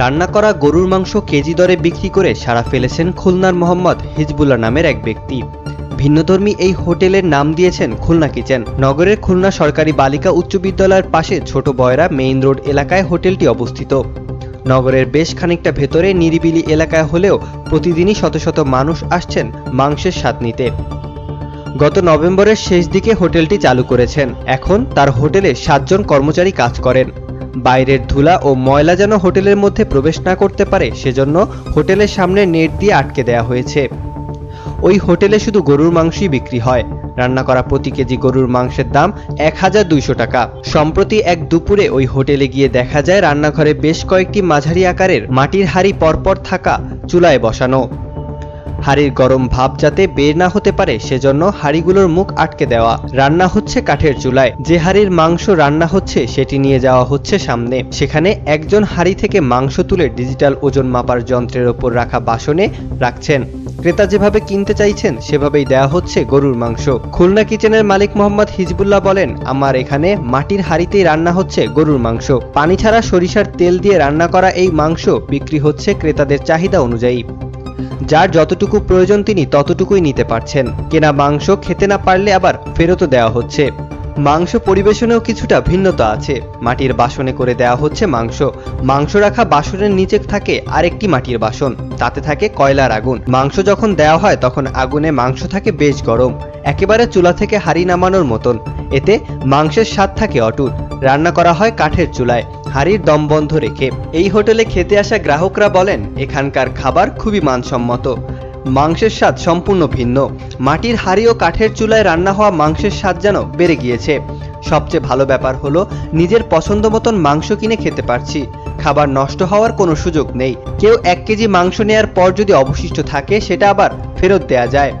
রান্না করা গরুর মাংস কেজি দরে বিক্রি করে সারা ফেলেছেন খুলনার মোহাম্মদ হিজবুল্লাহ নামের এক ব্যক্তি। ভিন্নধর্মী এই হোটেলের নাম দিয়েছেন খুলনা কিচেন। নগরের খুলনা সরকারি বালিকা উচ্চ বিদ্যালয়ের পাশে ছোট বয়রা মেইন রোড এলাকায় হোটেলটি অবস্থিত। নগরের বেশ খানিকটা ভেতরে নিরিবিলি এলাকায় হলেও প্রতিদিনই শত শত মানুষ আসছেন মাংসের স্বাদ নিতে। গত নভেম্বরের শেষ দিকে হোটেলটি চালু করেছেন। এখন তার হোটেলে সাতজন কর্মচারী কাজ করেন। বাইরের ধুলা ও ময়লা যেন হোটেলের মধ্যে প্রবেশ না করতে পারে, সেজন্য হোটেলের সামনে নেট দিয়ে আটকে দেওয়া হয়েছে। ওই হোটেলে শুধু গরুর মাংসই বিক্রি হয়। রান্না করা প্রতি কেজি গরুর মাংসের দাম এক হাজার দুইশো টাকা। সম্প্রতি এক দুপুরে ওই হোটেলে গিয়ে দেখা যায়, রান্নাঘরে বেশ কয়েকটি মাঝারি আকারের মাটির হাঁড়ি পরপর থাকা চুলায় বসানো। হাড়ির গরম ভাব যাতে বের না হতে পারে, সেজন্য হাড়িগুলোর মুখ আটকে দেওয়া। রান্না হচ্ছে কাঠের চুলায়। যে হাড়ির মাংস রান্না হচ্ছে, সেটি নিয়ে যাওয়া হচ্ছে সামনে। সেখানে একজন হাড়ি থেকে মাংস তুলে ডিজিটাল ওজন মাপার যন্ত্রের ওপর রাখা বাসনে রাখছেন। ক্রেতা যেভাবে কিনতে চাইছেন, সেভাবেই দেওয়া হচ্ছে গরুর মাংস। খুলনা কিচেনের মালিক মোহাম্মদ হিজবুল্লাহ বলেন, আমার এখানে মাটির হাড়িতেই রান্না হচ্ছে গরুর মাংস। পানি ছাড়া সরিষার তেল দিয়ে রান্না করা এই মাংস বিক্রি হচ্ছে ক্রেতাদের চাহিদা অনুযায়ী। যার যতটুকু প্রয়োজন তিনি ততটুকুই নিতে পারছেন। কেনা মাংস খেতে না পারলে আবার ফেরতও দেওয়া হচ্ছে। মাংস পরিবেশনেও কিছুটা ভিন্নতা আছে। মাটির বাসনে করে দেওয়া হচ্ছে মাংস। মাংস রাখা বাসনের নিচে থাকে আরেকটি মাটির বাসন। তাতে থাকে কয়লার আগুন। মাংস যখন দেওয়া হয় তখন আগুনে মাংস থাকে বেশ গরম। একেবারে চুলা থেকে হাড়ি নামানোর মতন। এতে মাংসের স্বাদ থাকে অটুট। রান্না করা হয় কাঠের চুলায়। হাড়ির দম বন্ধ রেখে এই হোটেলে খেতে আসা গ্রাহকরা বলেন, এখানকার খাবার খুবই মানসম্মত। মাংসের স্বাদ সম্পূর্ণ ভিন্ন। মাটির হাড়ি ও কাঠের চুলায় রান্না হওয়া মাংসের স্বাদ যেন বেড়ে গিয়েছে। সবচেয়ে ভালো ব্যাপার হলো, নিজের পছন্দ মতন মাংস কিনে খেতে পারছি। খাবার নষ্ট হওয়ার কোনো সুযোগ নেই। কেউ এক কেজি মাংস নেয়ার পর যদি অবশিষ্ট থাকে, সেটা আবার ফেরত দেয়া যায়।